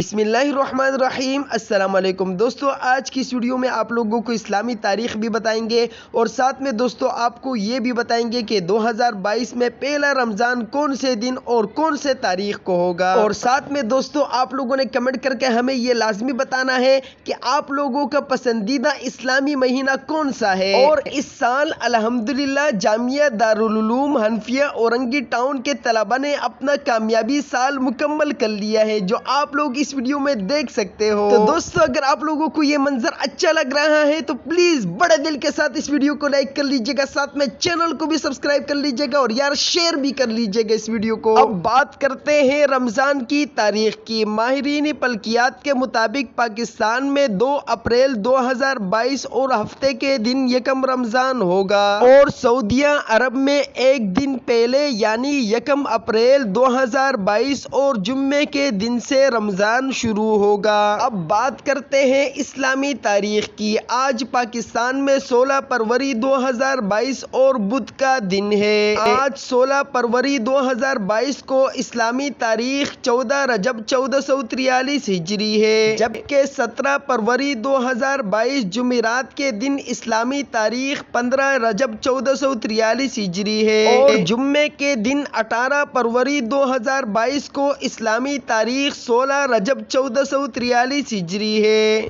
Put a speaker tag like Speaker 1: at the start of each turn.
Speaker 1: بسم اللہ الرحمن الرحیم۔ السلام علیکم۔ دوستو، آج کی اس ویڈیو میں آپ لوگوں کو اسلامی تاریخ بھی بتائیں گے اور ساتھ میں دوستو، آپ کو یہ بھی بتائیں گے کہ دو ہزار بائیس میں پہلا رمضان کون سے دن اور کون سے تاریخ کو ہوگا۔ اور ساتھ میں دوستو، آپ لوگوں نے کمنٹ کر کے ہمیں یہ لازمی بتانا ہے کہ آپ لوگوں کا پسندیدہ اسلامی مہینہ کون سا ہے۔ اور اس سال الحمدللہ جامعہ دارالعلوم حنفیہ اورنگی ٹاؤن کے طلبہ نے اپنا کامیابی سال مکمل کر لیا ہے، جو آپ لوگ اس ویڈیو میں دیکھ سکتے ہو۔ تو دوستو اگر آپ لوگوں کو یہ منظر اچھا لگ رہا ہے تو پلیز بڑے دل کے ساتھ اس ویڈیو کو لائک کر لیجیے گا۔ ساتھ میں چینل کو بھی سبسکرائب کر لیجیے گا اور یار شیئر بھی کر لیجیے گا اس ویڈیو کو۔ اب بات کرتے ہیں رمضان کی تاریخ کی۔ ماہرین پلکیات کے مطابق پاکستان میں دو اپریل دو ہزار بائیس اور ہفتے کے دن یکم رمضان ہوگا۔ اور سعودیہ عرب میں ایک دن پہلے یعنی یکم اپریل دو ہزار بائیس اور جمعے کے دن سے رمضان شروع ہوگا۔ اب بات کرتے ہیں اسلامی تاریخ کی۔ آج پاکستان میں سولہ پروری دو ہزار بائیس اور بدھ کا دن ہے۔ آج سولہ پروری دو ہزار بائیس کو اسلامی تاریخ چودہ رجب چودہ سو تریالیس ہجری ہے۔ جبکہ سترہ پروری دو ہزار بائیس جمعرات کے دن اسلامی تاریخ پندرہ رجب چودہ سو تریالیس ہجری ہے۔ اور جمعے کے دن اٹھارہ پروری دو ہزار بائیس کو اسلامی تاریخ سولہ رجب چودہ سو تریالیس ہجری ہے۔